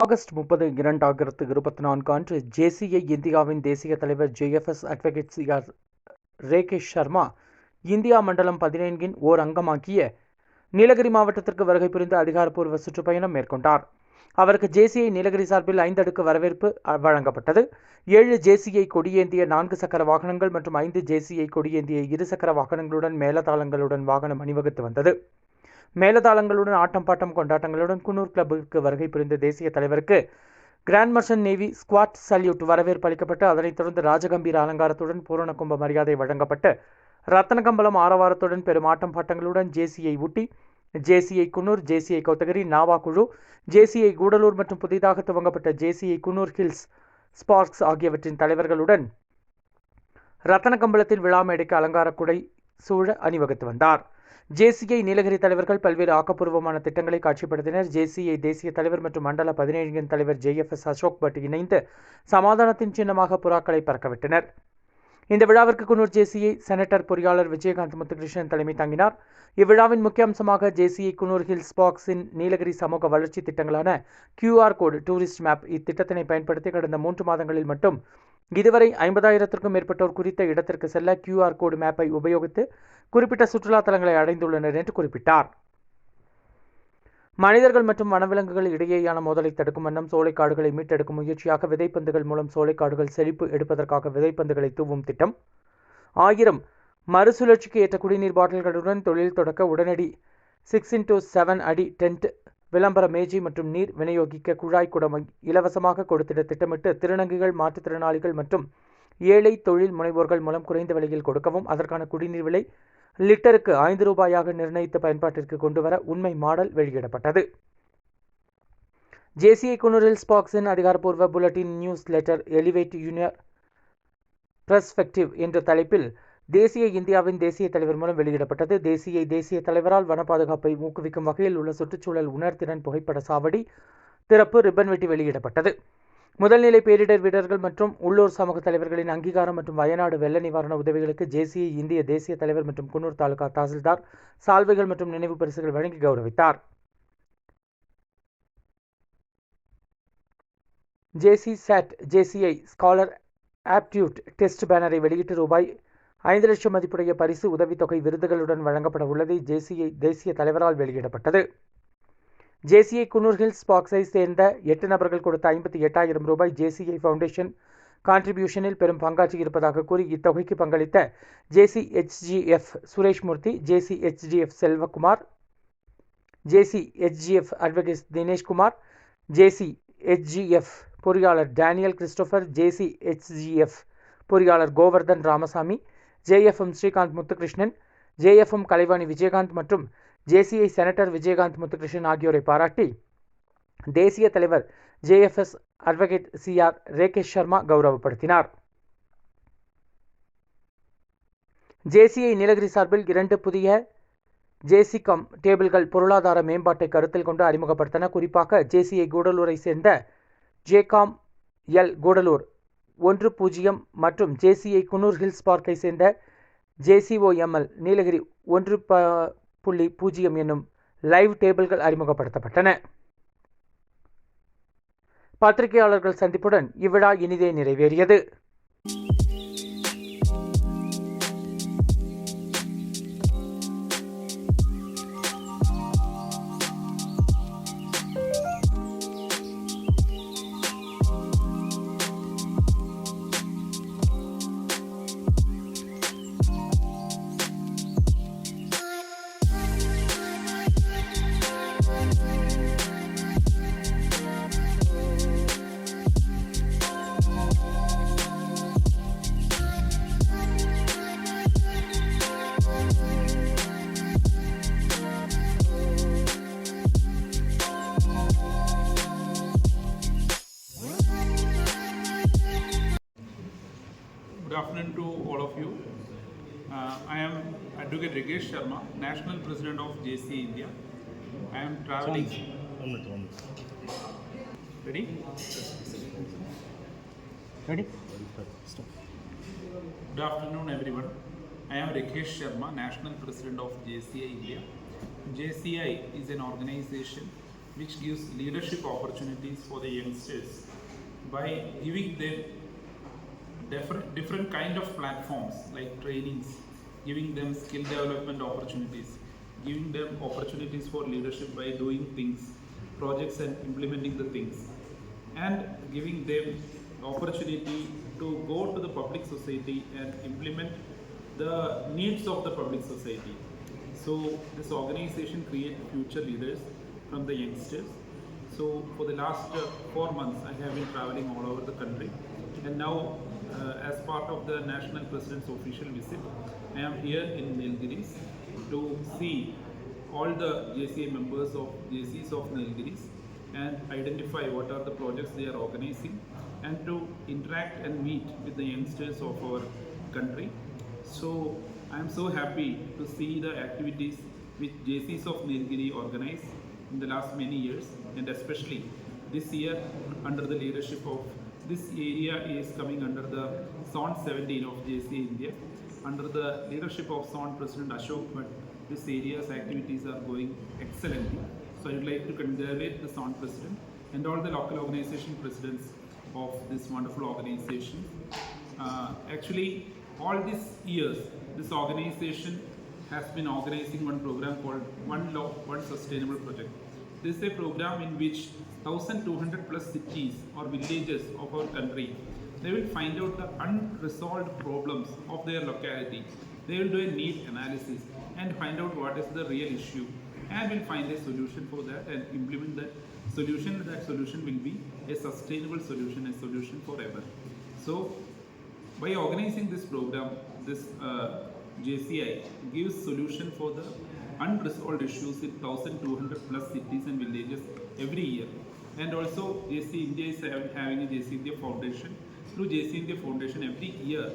August முப்பது இரண்டாயிரத்து இருபத்தி நான்கு அன்று ஜேசிஐ இந்தியாவின் தேசிய தலைவர் JFS advocate C R Rakesh Sharma India மண்டலம் பதினைந்தின் ஓர் அங்கமாக்கிய நீலகிரி மாவட்டத்திற்கு வருகை புரிந்து அதிகாரப்பூர்வ சுற்றுப்பயணம் மேற்கொண்டார். அவருக்கு ஜேசிஐ நீலகிரி சார்பில் ஐந்தடுக்கு வரவேற்பு வழங்கப்பட்டது. ஏழு ஜேசிஐ கொடியேந்திய நான்கு சக்கர வாகனங்கள் மற்றும் ஐந்து ஜேசிஐ கொடியேந்திய இரு சக்கர வாகனங்களுடன் மேலதாளங்களுடன் வாகனம் அணிவகுத்து வந்தது. மேலதாளங்களுடன் ஆட்டம் பாட்டம் கொண்டாட்டங்களுடன் குன்னூர் கிளப்பிற்கு வருகை புரிந்த தேசிய தலைவருக்கு grand marshal navy squad salute வரவேற்பு அளிக்கப்பட்டு அதனைத் தொடர்ந்து ராஜகம்பீர அலங்காரத்துடன் பூரண கும்ப மரியாதை வழங்கப்பட்டு ரத்தனகம்பலம் ஆரவாரத்துடன் பெரும் ஆட்டம் பாட்டங்களுடன் JCI Ooty JCI Coonoor JCI Kotagiri நாவா குழு ஜேசிஐ கூடலூர் மற்றும் புதிதாக துவங்கப்பட்ட ஜேசிஐ குன்னூர் ஹில்ஸ் ஸ்பார்க்ஸ் ஆகியவற்றின் தலைவர்களுடன் ரத்தனகம்பலத்தில் விழா மேடைக்கு அலங்கார குடை சூழ அணிவகுத்து வந்தார். ஜேசிஐ நீலகிரி தலைவர்கள் பல்வேறு ஆக்கப்பூர்வமான திட்டங்களை காட்சிப்படுத்தினர். ஜேசிஐ தேசிய தலைவர் மற்றும் மண்டல பதினேழின் தலைவர் ஜேஎஃப்எஸ் அசோக் பட் இணைந்து சமாதானத்தின் சின்னமாக புறாக்களை பறக்கவிட்டனர். இந்த விழாவிற்கு குன்னூர் ஜேசிஐ செனட்டர் பொறியாளர் விஜயகாந்த் முத்துகிருஷ்ணன் தலைமை தாங்கினார். இவ்விழாவின் முக்கிய அம்சமாக ஜேசிஐ குன்னூர் ஹில்ஸ் பாக்ஸின் நீலகிரி சமூக வளர்ச்சி திட்டங்களான கியூஆர் கோடு டூரிஸ்ட் மேப் இத்திட்டத்தினை பயன்படுத்தி கடந்த மூன்று மாதங்களில் மட்டும் இதுவரை ஐம்பதாயிரத்திற்கும் மேற்பட்டோர் குறித்த இடத்திற்கு செல்ல கியூஆர் கோடு மேப்பை உபயோகித்து குறிப்பிட்ட சுற்றுலா தலங்களை அடைந்துள்ளனர் என்று குறிப்பிட்டார். மனிதர்கள் மற்றும் வனவிலங்குகள் இடையேயான மோதலை தடுக்கும் வண்ணம் சோலைக்காடுகளை மீட்டெடுக்கும் முயற்சியாக விதைப்பந்துகள் மூலம் சோலைக்காடுகள் செழிப்பு எடுப்பதற்காக விதைப்பந்துகளை தூவும் திட்டம். ஆயிரம் மறுசுழற்சிக்கு ஏற்ற குடிநீர் பாட்டில்களுடன் தொழில் தொடக்க உடனடி சிக்ஸ் இன்டூ செவன் அடி டென்ட் விளம்பர மேஜை மற்றும் நீர் விநியோகிக்க குழாய் குடமை இலவசமாக கொடுத்திட திட்டமிட்டு திருநங்கைகள் மாற்றுத்திறனாளிகள் மற்றும் ஏழை தொழில் முனைவோர்கள் மூலம் குறைந்த விலையில் கொடுக்கவும் அதற்கான குடிநீர் விலை லிட்டருக்கு ஐந்து ரூபாயாக நிர்ணயித்த பயன்பாட்டிற்கு கொண்டுவர உண்மை மாடல் வெளியிடப்பட்டது. ஜேசிஐ குன்னூரில் ஸ்பாக்ஸின் அதிகாரப்பூர்வ bulletin newsletter elevate junior perspective என்ற தலைப்பில் தேசிய இந்தியாவின் தேசிய தலைவர் மூலம் வெளியிடப்பட்டது. தேசிய தேசிய தலைவரால் வன பாதுகாப்பை ஊக்குவிக்கும் வகையில் உள்ள சுற்றுச்சூழல் உணர்திறன் புகைப்பட சாவடி திறப்பு ரிப்பன் வெட்டி வெளியிடப்பட்டது. முதல்நிலை பேரிடர் வீரர்கள் மற்றும் உள்ளூர் சமூக தலைவர்களின் அங்கீகாரம் மற்றும் வயநாடு வெள்ள நிவாரண உதவிகளுக்கு ஜேசிய இந்திய தேசிய தலைவர் மற்றும் குன்னூர் தாலுகா தாசில்தார் சால்வைகள் மற்றும் நினைவு பரிசுகள் வழங்கி கௌரவித்தார். JC SAT JCI scholar aptitude test பேனரை வெளியிட்டு ரூபாய் ஐந்து லட்சம் மதிப்புடைய பரிசு உதவித்தொகை விருதுகளுடன் வழங்கப்பட உள்ளது ஜேசிஐ தேசிய தலைவரால் வெளியிடப்பட்டது. ஜேசிஐ குன்னூர் ஹில்ஸ் பாக்ஸை சேர்ந்த எட்டு நபர்கள் கொடுத்த ஐம்பத்தி எட்டாயிரம் ரூபாய் ஜேசிஐ ஃபவுண்டேஷன் கான்ட்ரிபியூஷனில் பெரும் பங்காற்றி இருப்பதாக கூறி இத்தொகைக்கு பங்களித்த JCHGF Sureshmurthy JC Selvakumar JCHGF advocate Dineshkumar JCHGF பொறியாளர் டேனியல் கிறிஸ்டோபர் ஜேசிஹெச்ஜிஎஃப் பொறியாளர் கோவர்தன் ராமசாமி ஜேஎஃப்எம் ஸ்ரீகாந்த் முத்துகிருஷ்ணன் ஜேஎஃப்எம் கலைவாணி விஜயகாந்த் மற்றும் ஜேசிஐ செனட்டர் விஜயகாந்த் முத்துகிருஷ்ணன் ஆகியோரை பாராட்டி தேசிய தலைவர் JFS advocate C R Rakesh Sharma கௌரவப்படுத்தினார். JCI Nilgiri சார்பில் இரண்டு புதிய ஜேசிகம் டேபிள்கள் பொருளாதார மேம்பாட்டை கருத்தில் கொண்டு அறிமுகப்படுத்தன. குறிப்பாக ஜேசிஐ கூடலூரை சேர்ந்த ஜேகாம் எல் கூடலூர் ஒன்று பூஜ்ஜியம் மற்றும் ஜேசிஐ குன்னூர் ஹில்ஸ் பார்க்கை சேர்ந்த ஜேசிஓஎம்எல் நீலகிரி ஒன்று ப புள்ளி பூஜ்ஜியம் என்னும் லைவ் டேபிள்கள் அறிமுகப்படுத்தப்பட்டன. பத்திரிகையாளர்கள் சந்திப்புடன் இவ்விழா இனிதே நிறைவேறியது. Advocate Rigesh Sharma, National President of JC India. I am traveling. One minute, one minute. Ready? Ready? Stop. Good afternoon, everyone. I am Rakesh Sharma, National President of JCI India. JCI is an organization which gives leadership opportunities for the youngsters by giving them different, different kind of platforms like trainings, giving them skill development opportunities, giving them opportunities for leadership by doing things, projects and implementing the things, and giving them opportunity to go to the public society and implement the needs of the public society. So this organization creates future leaders from the youngsters. So for the last uh, four months, I have been traveling all over the country, and now Uh, as part of the national president's official visit, I am here in Nilgiris to see all the JCA members of JCs of Nilgiris and identify what are the projects they are organizing and to interact and meet with the youngsters of our country. So I am so happy to see the activities which JCs of Nilgiri organize in the last many years and especially this year under the leadership of this area is coming under the Zone 17 of JCA India. Under the leadership of Zone President Ashok Bhatt, this area's activities are going excellently. So I would like to congratulate the Zone President and all the local organization presidents of this wonderful organization. Uh, actually, all these years, this organization has been organizing one program called One Law, One Sustainable Project. This is a program in which 1200 plus cities or villages of our country, they will find out the unresolved problems of their locality. They will do a need analysis and find out what is the real issue and will find a solution for that and implement that solution. That solution will be a sustainable solution, a solution forever. So by organizing this program, this uh, JCI gives solution for the unresolved issues in 1200 plus cities and villages every year. And also JC India is having a JC India Foundation. Through JC India Foundation every year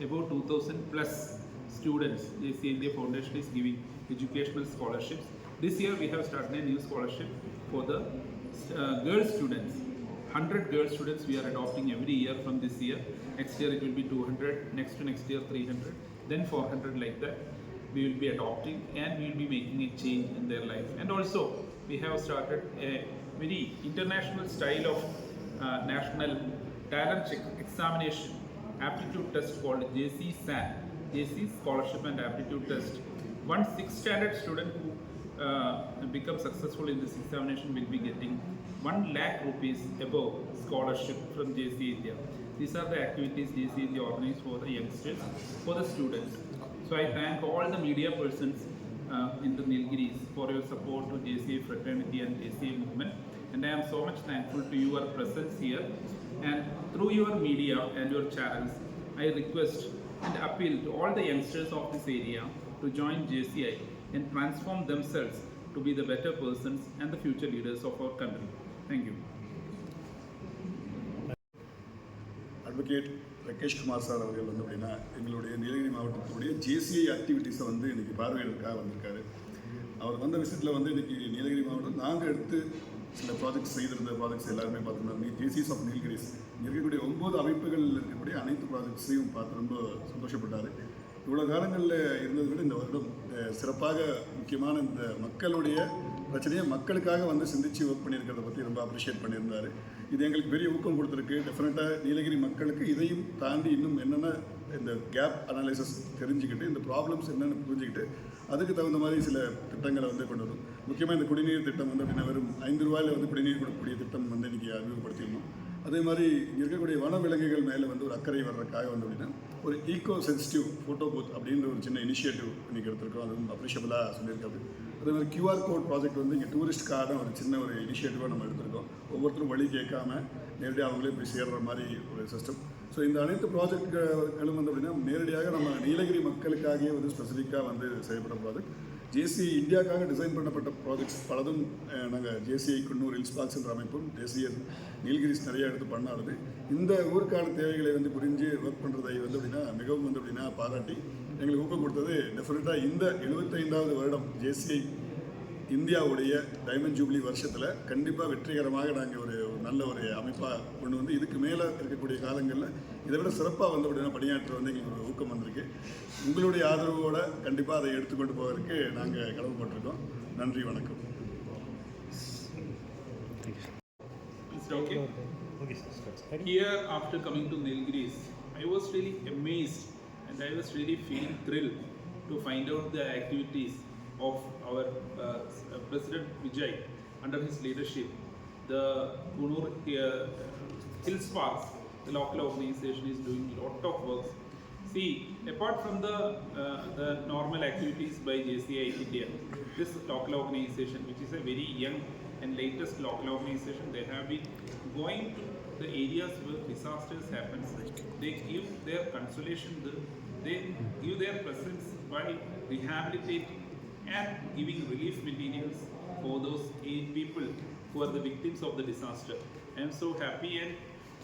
about 2000 plus students JC India Foundation is giving educational scholarships. This year we have started a new scholarship for the uh, girl students 100 girl students we are adopting every year from this year. Next year it will be 200, next to next year 300, then 400 like that. We will be adopting and we will be making a change in their life. And also we have started a very international style of uh, national talent check examination aptitude test called JC SAN, JC Scholarship and Aptitude Test. One sixth standard student who uh, become successful in this examination will be getting 1 lakh rupees above scholarship from JC India. These are the activities JC India organizes for the youngsters, for the students. So I thank all the media persons uh, in the Nilgiris for your support to JCA fraternity and JCA movement. And I am so much thankful to your presence here. And through your media and your channels, I request and appeal to all the youngsters of this area to join JCI and transform themselves to be the better persons and the future leaders of our country. Thank you. Advocate Rakesh Kumar sir அவர்கள் வந்து அப்படின்னா எங்களுடைய நீலகிரி மாவட்டத்துடைய JCI ஆக்டிவிட்டீஸை வந்து இன்றைக்கி பார்வையிடறதுக்காக வந்திருக்காரு. அவர் வந்த விசிட்டில் வந்து இன்றைக்கி நீலகிரி மாவட்டம் நாங்கள் எடுத்து சில ப்ராஜெக்ட்ஸ் செய்திருந்த ப்ராஜெக்ட்ஸ் எல்லாருமே பார்த்தோம்னா ஜேசிஸ் ஆஃப் நீலகிரிஸ் இருக்கக்கூடிய ஒன்பது அமைப்புகள் இருக்கக்கூடிய அனைத்து ப்ராஜெக்ட்ஸையும் பார்த்து ரொம்ப சந்தோஷப்பட்டார். இவ்வளோ காலங்களில் இருந்ததை விட இந்த வருடம் சிறப்பாக முக்கியமான இந்த மக்களுடைய பிரச்சனையை மக்களுக்காக வந்து சிந்திச்சு ஒர்க் பண்ணியிருக்கிறத பற்றி ரொம்ப அப்ரிஷியேட் பண்ணியிருந்தார். இது எங்களுக்கு பெரிய ஊக்கம் கொடுத்துருக்கு. டெஃபினட்டாக நீலகிரி மக்களுக்கு இதையும் தாண்டி இன்னும் என்னென்ன இந்த கேப் அனாலிசிஸ் தெரிஞ்சுக்கிட்டு இந்த ப்ராப்ளம்ஸ் என்னென்னு புரிஞ்சுக்கிட்டு அதுக்கு தகுந்த மாதிரி சில திட்டங்களை வந்து கொண்டு வரும் முக்கியமாக இந்த குடிநீர் திட்டம் வந்து அப்படின்னா வெறும் ஐந்து ரூபாயில் வந்து குடிநீர் கொடுக்கக்கூடிய திட்டம் வந்து இன்றைக்கி அறிமுகப்படுத்தியிருந்தோம். அதே மாதிரி இங்கே இருக்கக்கூடிய வனவிலங்குகள் மேலே வந்து ஒரு அக்கறை வர்றதுக்காக வந்து அப்படின்னா ஒரு ஈகோ சென்சிட்டிவ் ஃபோட்டோ பூத் அப்படின்ற ஒரு சின்ன இனிஷியேட்டிவ் இன்றைக்கி எடுத்திருக்கோம். அதுவும் அப்ரிஷியபிளாக சொல்லியிருக்காரு அதே மாதிரி கியூஆர் கோட் ப்ராஜெக்ட் வந்து இங்கே டூரிஸ்ட் கார்டாக ஒரு சின்ன ஒரு இனிஷியேட்டிவாக நம்ம எடுத்திருக்கோம். ஒவ்வொருத்தரும் வழி கேட்காம நேரடியாக அவங்களே போய் சேர்கிற மாதிரி ஒரு சிஸ்டம் ஸோ இந்த அனைத்து ப்ராஜெக்ட்களும் வந்து அப்படின்னா நேரடியாக நம்ம நீலகிரி மக்களுக்காகவே வந்து ஸ்பெசிஃபிக்காக வந்து செய்யப்பட்ட ப்ராஜெக்ட் ஜேசி இந்தியாவுக்காக டிசைன் பண்ணப்பட்ட ப்ராஜெக்ட்ஸ் பலதும் நாங்கள் ஜேசிஐ குன்னூர் ஹில்ஸ் பார்க்ஸ் என்ற அமைப்பும் தேசிய நீலகிரிஸ் நிறைய எடுத்து பண்ணாலுது இந்த ஊருக்கான தேவைகளை வந்து புரிஞ்சு ஒர்க் பண்ணுறதை வந்து அப்படின்னா மிகவும் வந்து அப்படின்னா பாராட்டி எங்களுக்கு ஊக்கம் கொடுத்தது டெஃபினட்டாக இந்த எழுபத்தைந்தாவது வருடம் ஜேசிஐ இந்தியாவுடைய டைமண்ட் ஜூப்ளி வருஷத்தில் கண்டிப்பாக வெற்றிகரமாக நாங்கள் ஒரு நல்ல ஒரு அமைப்பாக கொண்டு வந்து இதுக்கு மேலே இருக்கக்கூடிய காலங்களில் இதை விட சிறப்பாக வந்து அப்படின்னா பணியாற்ற வந்து எங்களுக்கு ஒரு ஊக்கம் வந்திருக்கு. உங்களுடைய ஆதரவோட கண்டிப்பாக அதை எடுத்துக்கொண்டு போவதற்கு நாங்கள் கடமைப்பட்டிருக்கோம். நன்றி வணக்கம். Okay? Okay sir start Here, after coming to Nilgiris, I was really amazed and I was really feeling thrilled to find out the activities of our uh, uh, President Vijay under his leadership. The Kunur uh, Hill Sparks, the local organization, is doing a lot of work. See, apart from the uh, the normal activities by JCI India, this local organization, which is a very young and latest local organization, they have been going to the areas where disasters happen, They give their consolation, the- they give their presence by rehabilitating and giving relief materials for those eight people who are the victims of the disaster. I am so happy and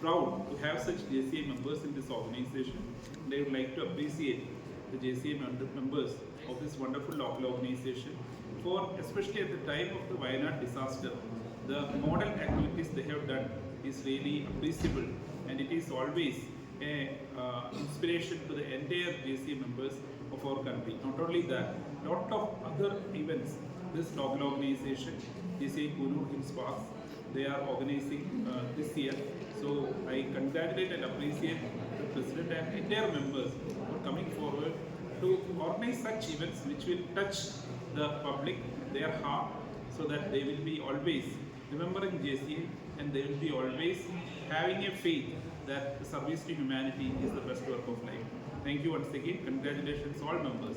proud to have such JCI members in this organization. And I would like to appreciate the mem- members of this wonderful local organization for, especially at the time of the Wayanad disaster, the model activities they have done is really appreciable and it is always a uh, inspiration to the entire JCA members of our country. Not only that, lot of other events this local organization, JCA Kunur in Sparks, they are organizing uh, this year. So I congratulate and appreciate the president and entire members for coming forward to organize such events which will touch the public, their heart, so that they will be always remembering JCA and they will be always having a faith that service to humanity is the best work of life. Thank you once again. Congratulations all members.